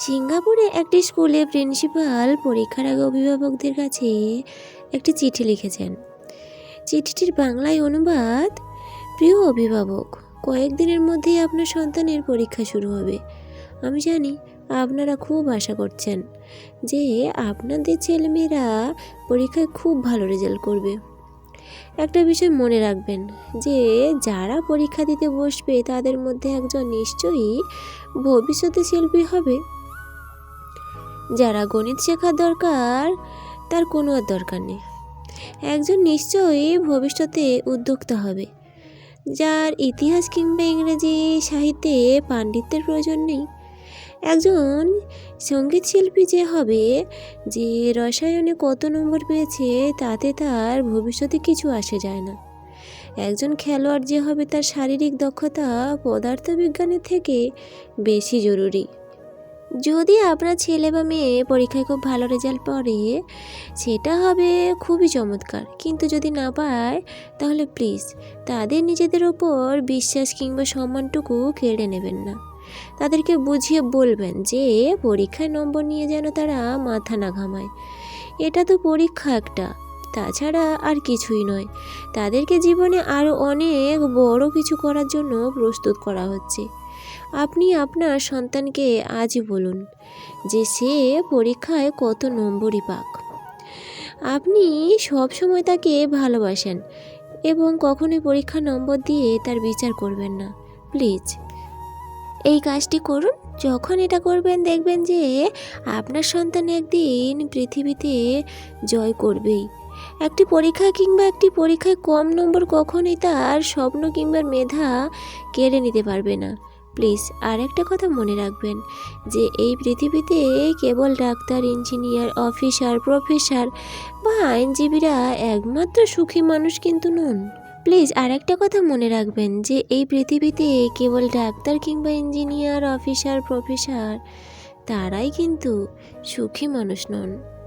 সিঙ্গাপুরে একটি স্কুলে প্রিন্সিপাল পরীক্ষার আগে অভিভাবকদের কাছে একটি চিঠি লিখেছেন। চিঠিটির বাংলায় অনুবাদ, প্রিয় অভিভাবক, কয়েকদিনের মধ্যেই আপনার সন্তানের পরীক্ষা শুরু হবে। আমি জানি আপনারা খুব আশা করছেন যে আপনাদের ছেলেমেয়েরা পরীক্ষায় খুব ভালো রেজাল্ট করবে। একটা বিষয় মনে রাখবেন যে যারা পরীক্ষা দিতে বসবে তাদের মধ্যে একজন নিশ্চয়ই ভবিষ্যতে শিল্পী হবে। যারা গণিত শেখার দরকার, তার কোনো আর দরকার নেই। একজন নিশ্চয়ই ভবিষ্যতে উদ্যোক্তা হবে, যার ইতিহাস কিংবা ইংরেজি সাহিত্যে পাণ্ডিত্যের প্রয়োজন নেই। একজন সংগীত শিল্পী যে হবে, যে রসায়নে কত নম্বর পেয়েছে, তাতে তার ভবিষ্যতে কিছু আসে যায় না। একজন খেলোয়াড় যে হবে, তার শারীরিক দক্ষতা, পদার্থবিজ্ঞানের থেকে বেশি জরুরি। যদি আপনার ছেলে বা মেয়ে পরীক্ষায় খুব ভালো রেজাল্ট পড়ে, সেটা হবে খুবই চমৎকার। কিন্তু যদি না পায়, তাহলে প্লিজ তাদের নিজেদের ওপর বিশ্বাস কিংবা সম্মানটুকু কেড়ে নেবেন না। তাদেরকে বুঝিয়ে বলবেন যে পরীক্ষায় নম্বর নিয়ে যেন তারা মাথা না ঘামায়। এটা তো পরীক্ষা একটা। তাছাড়া আর কিছুই নয়। তাদেরকে জীবনে আরও অনেক বড় কিছু করার জন্য প্রস্তুত করা হচ্ছে। আপনি আপনার সন্তানকে আজই বলুন যে সে পরীক্ষায় কত নম্বরই পাক। আপনি সব সময় তাকে ভালোবাসেন এবং কখনোই পরীক্ষা নম্বর দিয়ে তার বিচার করবেন না। প্লিজ, এই কাজটি করুন। যখন এটা করবেন, দেখবেন যে আপনার সন্তান একদিন পৃথিবীতে জয় করবেই। একটি পরীক্ষা কিংবা একটি পরীক্ষায় কম নম্বর কখনোই তার স্বপ্ন কিংবা মেধা কেড়ে নিতে পারবে না। প্লিজ আর একটা কথা মনে রাখবেন, যে এই পৃথিবীতে কেবল ডাক্তার, ইঞ্জিনিয়ার, অফিসার, প্রফেসর বা আইনজীবীরা একমাত্র সুখী মানুষ কিন্তু নন। প্লিজ আর একটা কথা মনে রাখবেন, যে এই পৃথিবীতে কেবল ডাক্তার কিংবা ইঞ্জিনিয়ার, অফিসার, প্রফেসর তারাই কিন্তু সুখী মানুষ নন।